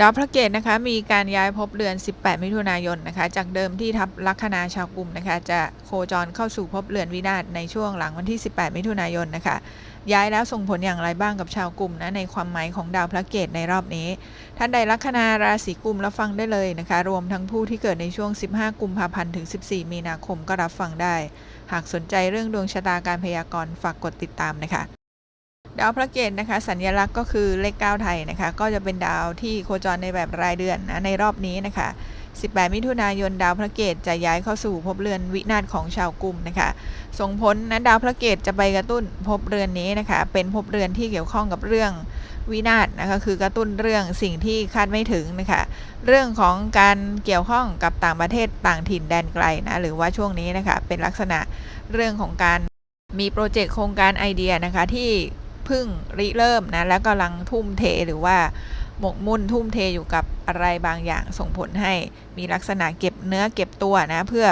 ดาวพระเกตนะคะมีการย้ายภพเดือน 18 มิถุนายนนะคะจากเดิมที่ทับลัคนาชาวกลุ่มนะคะจะโคจรเข้าสู่ภพเรือนวินาศในช่วงหลังวันที่ 18 มิถุนายนนะคะย้ายแล้วส่งผลอย่างไรบ้างกับชาวกลุ่มนะในความหมายของดาวพระเกตในรอบนี้ ท่านใดลัคนาราศีกุมรับฟังได้เลยนะคะรวมทั้งผู้ที่เกิดในช่วง 15 กุมภาพันธ์ถึง 14 มีนาคมก็รับฟังได้ หากสนใจเรื่องดวงชะตาการพยากรณ์ฝากกดติดตามนะคะ ดาวพระเกตนะคะสัญลักษณ์ก็คือเลข 9 ไทยนะคะ ก็จะเป็นดาวที่โคจรในแบบรายเดือนนะในรอบนี้นะคะ 18 มิถุนายนดาวพระเกตจะย้ายเข้าสู่ภพเรือนวินาศของชาวกลุ่มนะคะ ส่งผลนะดาวพระเกตจะไปกระตุ้นภพเรือนนี้นะคะ เป็นภพเรือนที่เกี่ยวข้องกับเรื่องวินาศนะคะคือกระตุ้นเรื่องสิ่งที่คาดไม่ถึงนะคะ เรื่องของการเกี่ยวข้องกับต่างประเทศต่างถิ่นแดนไกลนะหรือว่าช่วงนี้นะคะเป็นลักษณะเรื่องของการมีโปรเจกต์โครงการไอเดียนะคะที่ เพิ่งริเริ่มนะแล้วกำลังทุ่มเทหรือว่าหมกมุ่นทุ่มเทอยู่กับอะไรบางอย่างส่งผลให้มีลักษณะเก็บเนื้อเก็บตัวนะเพื่อ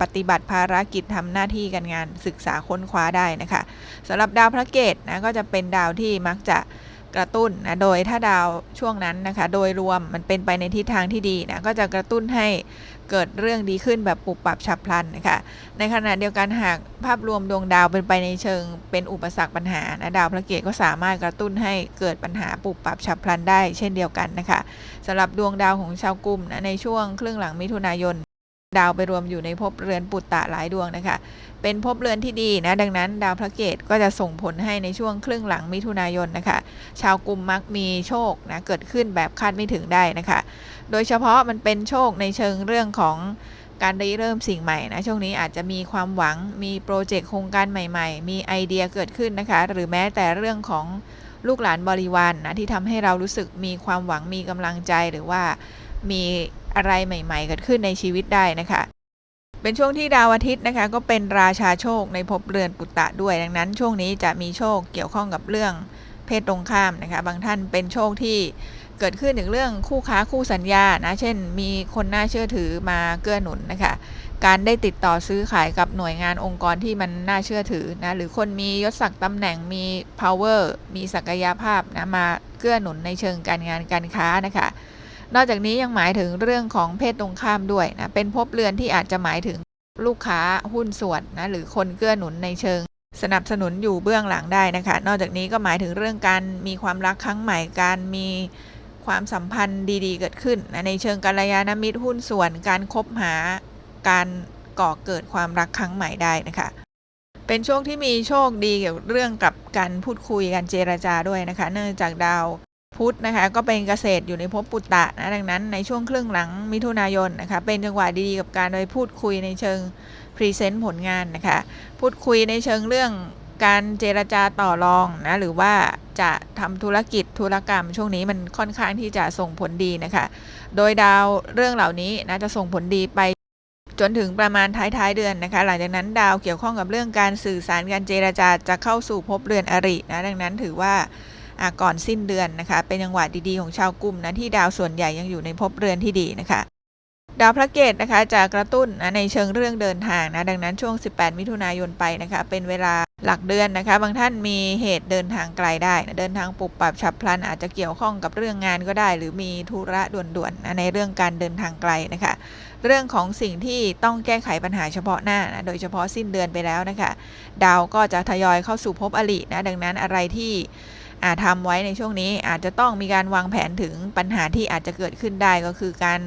ปฏิบัติภารกิจทำหน้าที่การงานศึกษาค้นคว้าได้นะคะสำหรับดาวพระเกตนะก็จะเป็นดาวที่มักจะ กระตุ้นนะโดยถ้าดาวช่วงนั้นนะคะ โดยรวมมันเป็นไปในทิศทางที่ดีนะก็จะกระตุ้นให้เกิดเรื่องดีขึ้นแบบปุบปับฉับพลันนะคะในขณะเดียวกันหากภาพรวมดวงดาวเป็นไปในเชิงเป็นอุปสรรคปัญหานะดาวพระเกตก็สามารถกระตุ้นให้เกิดปัญหาปุบปรับฉับพลันได้ เช่นเดียวกันนะคะสำหรับดวงดาวของชาวกลุ่มนะในช่วงครึ่งหลังมิถุนายน ดาวไปรวมอยู่ในภพเรือนปุตตะหลายดวงนะคะ เป็นภพเรือนที่ดีนะ ดังนั้น ดาวพระเกตก็จะส่งผลให้ในช่วงครึ่งหลังมิถุนายนนะคะ ชาวกลุ่มมักมีโชคนะเกิดขึ้นแบบคาดไม่ถึงได้นะคะ โดยเฉพาะมันเป็นโชคในเชิงเรื่องของการริเริ่มสิ่งใหม่นะช่วงนี้อาจจะมีความหวังมีโปรเจกต์โครงการใหม่ ๆ มีไอเดียเกิดขึ้นนะคะ หรือแม้แต่เรื่องของลูกหลานบริวารนนะที่ทำให้เรารู้สึกมีความหวังมีกำลังใจหรือว่า มีอะไรใหม่ ๆ เกิดขึ้นในชีวิตได้นะคะ เป็นช่วงที่ดาวอาทิตย์นะคะ ก็เป็นราชาโชคในภพเรือนปุตตะด้วย ดังนั้น ช่วงนี้จะมีโชคเกี่ยวข้องกับเรื่องเพศตรงข้ามนะคะ บางท่านเป็นโชคที่เกิดขึ้นถึงเรื่องคู่ค้าคู่สัญญานะ เช่น มีคนน่าเชื่อถือมาเกื้อหนุนนะคะ การได้ติดต่อซื้อขายกับหน่วยงานองค์กรที่มันน่าเชื่อถือนะ หรือคนมียศศักดิ์ตำแหน่งมี power มีศักยภาพนะ มาเกื้อหนุนในเชิงการงานการค้านะคะ นอกจากนี้ยังหมายถึงเรื่องของเพศตรงข้ามด้วยนะ เป็นภพเรือนที่อาจจะหมายถึงลูกค้าหุ้นส่วนนะหรือคนเกื้อหนุนในเชิง สนับสนุนอยู่เบื้องหลังได้นะคะ นอกจากนี้ก็หมายถึงเรื่องการมีความรักครั้งใหม่การมีความสัมพันธ์ดี ๆ เกิดขึ้นนะในเชิงกัลยาณมิตรหุ้นส่วน การคบหาการก่อเกิดความรักครั้งใหม่ได้นะคะ เป็นช่วงที่มีโชคดีเกี่ยวเรื่องกับการพูดคุยการเจรจาด้วยนะคะ เนื่องจากดาว พุธนะคะก็เป็นเกษตรอยู่ในภพปุตตะนะดังนั้นในช่วงครึ่งหลังมิถุนายนนะคะเป็นจังหวะดีๆกับการไปพูดคุยในเชิงพรีเซนต์ผลงานนะคะพูดคุยในเชิงเรื่องการเจรจาต่อรองนะหรือว่าจะทำธุรกิจธุรกรรม ช่วงนี้มันค่อนข้างที่จะส่งผลดีนะคะโดยดาวเรื่องเหล่านี้นะจะส่งผลดีไปจนถึงประมาณท้ายๆเดือนนะคะ หลังจากนั้นดาวเกี่ยวข้องกับเรื่องการสื่อสารการเจรจาจะเข้าสู่ภพเรือนอรินะดังนั้นถือว่า ก่อนสิ้นเดือนนะคะเป็นจังหวะดีๆของชาวกลุ่มนะที่ดาวส่วนใหญ่ยังอยู่ในภพเรือนที่ดีนะคะดาวพระเกตนะคะจะกระตุ้นนะในเชิงเรื่องเดินทางนะดังนั้นช่วง 18 มิถุนายนไปนะคะเป็นเวลาหลักเดือนนะคะ บางท่านมีเหตุเดินทางไกลได้นะเดินทางปุบปับฉับพลัน อาจจะเกี่ยวข้องกับเรื่องงานก็ได้ หรือมีธุระด่วนๆนะในเรื่องการเดินทางไกลนะคะ เรื่องของสิ่งที่ต้องแก้ไขปัญหาเฉพาะหน้านะโดยเฉพาะสิ้นเดือนไปแล้วนะคะ ดาวก็จะทยอยเข้าสู่ภพอรินะดังนั้นอะไรที่ ทำไว้ในช่วงนี้อาจจะต้องมีการวางแผนถึงปัญหาที่อาจจะเกิดขึ้นได้ก็คือการ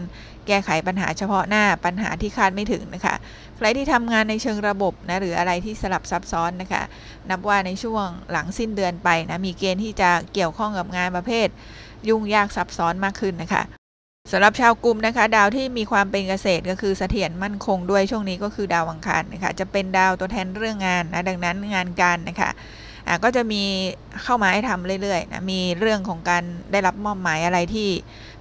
แก้ไขปัญหาเฉพาะหน้าปัญหาที่คาดไม่ถึงนะคะ ใครที่ทำงานในเชิงระบบนะหรืออะไรที่สลับซับซ้อนนะคะ นับว่าในช่วงหลังสิ้นเดือนไปนะมีเกณฑ์ที่จะเกี่ยวข้องกับงานประเภท ยุ่งยากซับซ้อนมากขึ้นนะคะสำหรับชาวกลุ่มนะคะ ดาวที่มีความเป็นเกษตรก็คือเสถียรมั่นคงด้วยช่วงนี้ก็คือดาวอังคารนะคะจะเป็นดาวตัวแทนเรื่องงานนะดังนั้นงานการนะคะ อะก็จะมีเข้ามาให้ทำเรื่อยๆนะมีเรื่องของการได้รับมอบหมายอะไรที่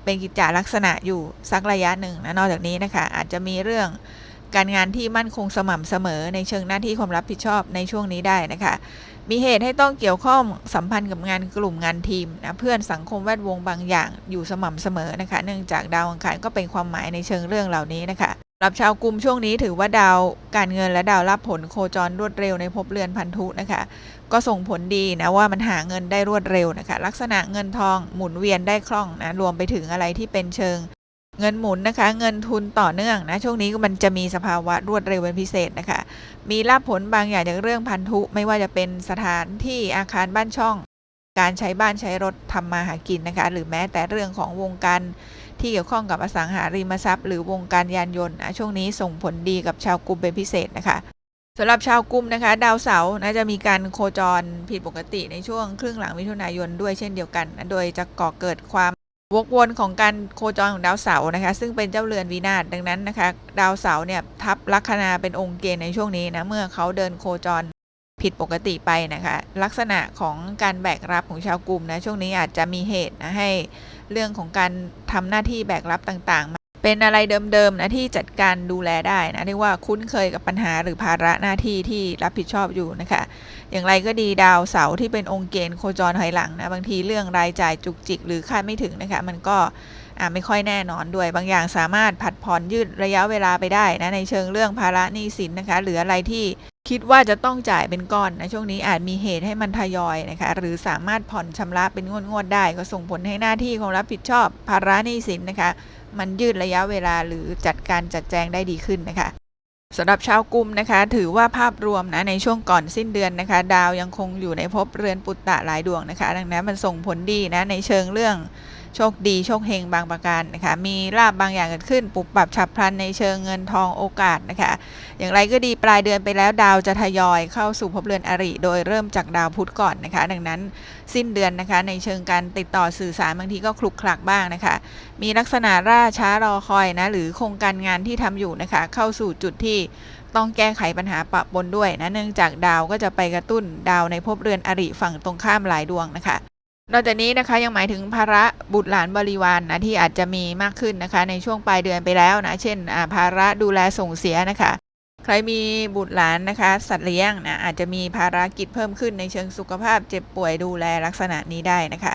เป็นกิจจาลักษณะอยู่สักระยะหนึ่งนะนอกจากนี้นะคะ อาจจะมีเรื่องการงานที่มั่นคงสม่ำเสมอในเชิงหน้าที่ความรับผิดชอบในช่วงนี้ได้นะคะ มีเหตุให้ต้องเกี่ยวข้องสัมพันธ์กับงานกลุ่มงานทีมนะเพื่อนสังคมแวดวงบางอย่างอยู่สม่ำเสมอนะคะ เนื่องจากดาวอังคารก็เป็นความหมายในเชิงเรื่องเหล่านี้นะคะ รับชาวกลุ่มช่วงนี้ถือว่าดาวการเงินและดาวรับผลโคจรรวดเร็วในภพเรือนพันธุนะคะ ก็ส่งผลดีนะว่ามันหาเงินได้รวดเร็วนะคะ ลักษณะเงินทองหมุนเวียนได้คล่องนะรวมไปถึงอะไรที่เป็นเชิง เงินหมุนนะคะ เงินทุนต่อเนื่องนะช่วงนี้มันจะมีสภาวะรวดเร็วเป็นพิเศษนะคะ มีรับผลบางอย่างจากเรื่องพันธุไม่ว่าจะเป็นสถานที่อาคารบ้านช่อง การใช้บ้านใช้รถทำมาหากินนะคะ หรือแม้แต่เรื่องของวงการที่เกี่ยวข้องกับอสังหาริมทรัพย์ หรือวงการยานยนต์นะช่วงนี้ส่งผลดีกับชาวกลุ่มเป็นพิเศษนะคะสำหรับชาวกลุ่มนะคะ ดาวเสาร์นะจะมีการโคจรผิดปกติในช่วงครึ่งหลังมิถุนายนด้วยเช่นเดียวกันนะโดยจะก่อเกิดความวกวนของการโคจรของดาวเสาร์นะคะ ซึ่งเป็นเจ้าเรือนวินาศดังนั้นนะคะ ดาวเสาร์เนี่ยทับลัคนาเป็นองค์เกณฑ์ในช่วงนี้นะเมื่อเขาเดินโคจร ผิดปกติไปนะคะ ลักษณะของการแบกรับของชาวกลุ่มนะช่วงนี้อาจจะมีเหตุนะให้เรื่องของการทำหน้าที่แบกรับต่างๆ เป็นอะไรเดิมๆนะที่จัดการดูแลได้นะเรียกว่าคุ้นเคยกับปัญหาหรือภาระหน้าที่ที่รับผิดชอบอยู่นะคะ อย่างไรก็ดีดาวเสาร์ที่เป็นองค์เกณฑ์โคจรถอยหลังนะบางทีเรื่องรายจ่ายจุกจิก หรือคาดไม่ถึงนะคะ มันก็อ่าไม่ค่อยแน่นอนด้วยบางอย่างสามารถผัดผ่อนยืดระยะเวลาไปได้นะในเชิงเรื่องภาระหนี้สินนะคะ หรืออะไรที่ คิดว่าจะต้องจ่ายเป็นก้อนนะช่วงนี้อาจมีเหตุให้มันทยอยนะคะหรือสามารถผ่อนชำระเป็นงวดๆได้ ก็ส่งผลให้หน้าที่ของรับผิดชอบภาระหนี้สินนะคะ มันยืดระยะเวลาหรือจัดการจัดแจงได้ดีขึ้นนะคะสำหรับชาวกุมนะคะ ถือว่าภาพรวมนะในช่วงก่อนสิ้นเดือนนะคะ ดาวยังคงอยู่ในภพเรือนปุตตะหลายดวงนะคะ ดังนั้นมันส่งผลดีนะในเชิงเรื่อง โชคดีโชคเฮงบางประการนะคะ มีลาบบางอย่างเกิดขึ้นปุบปรับฉับพลันในเชิงเงินทองโอกาสนะคะ อย่างไรก็ดีปลายเดือนไปแล้วดาวจะทยอยเข้าสู่ภพเรือนอริ โดยเริ่มจากดาวพุธก่อนนะคะ ดังนั้นสิ้นเดือนนะคะ ในเชิงการติดต่อสื่อสารบางทีก็คลุกคลักบ้างนะคะ มีลักษณะล่าช้ารอคอยนะหรือโครงการงานที่ทำอยู่นะคะ เข้าสู่จุดที่ต้องแก้ไขปัญหาปะปนด้วยนะเนื่องจากดาวก็จะไปกระตุ้นดาวในภพเรือนอริฝั่งตรงข้ามหลายดวงนะคะ นอกจากนี้นะคะยังหมายถึงภาระบุตรหลานบริวารนนะที่อาจจะมีมากขึ้นนะคะ ในช่วงปลายเดือนไปแล้วนะ เช่นภาระดูแลส่งเสียนะคะ ใครมีบุตรหลานนะคะ สัตว์เลี้ยงนะอาจจะมีภารกิจเพิ่มขึ้นในเชิงสุขภาพเจ็บป่วยดูแลลักษณะนี้ได้นะคะ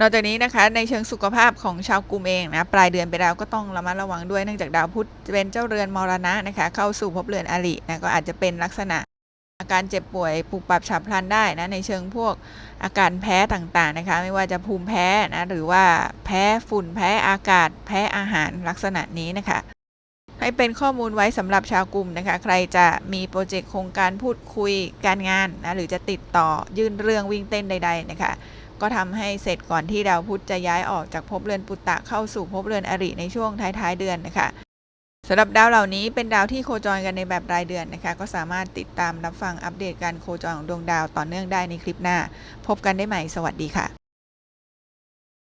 นอกจากนี้นะคะในเชิงสุขภาพของชาวกลุ่มเองนะปลายเดือนไปแล้วก็ต้องระมัดระวังด้วยเนื่องจากดาวพุธเป็นเจ้าเรือนมรณะนะคะ เข้าสู่ภพเรือนอรินะก็อาจจะเป็นลักษณะ อาการเจ็บป่วยปุบปรับฉับพลันได้นะในเชิงพวกอาการแพ้ต่างๆนะคะ ไม่ว่าจะภูมิแพ้นะหรือว่าแพ้ฝุ่นแพ้อากาศ แพ้อาหารลักษณะนี้นะคะให้เป็นข้อมูลไว้สำหรับชาวกลุ่มนะคะ ใครจะมีโปรเจกต์โครงการพูดคุยการงานนะหรือจะติดต่อยื่นเรื่องวิ่งเต้นใด ๆ นะคะ ก็ทำให้เสร็จก่อนที่ดาวพุธจะย้ายออกจากภพเรือนปุตตะเข้าสู่ภพเรือนอริในช่วงท้ายๆเดือนนะคะ สำหรับดาวเหล่านี้เป็นดาวที่โคจรกันในแบบรายเดือนนะคะ ก็สามารถติดตามรับฟังอัปเดตการโคจรของดวงดาวต่อเนื่องได้ในคลิปหน้า พบกันได้ใหม่ สวัสดีค่ะ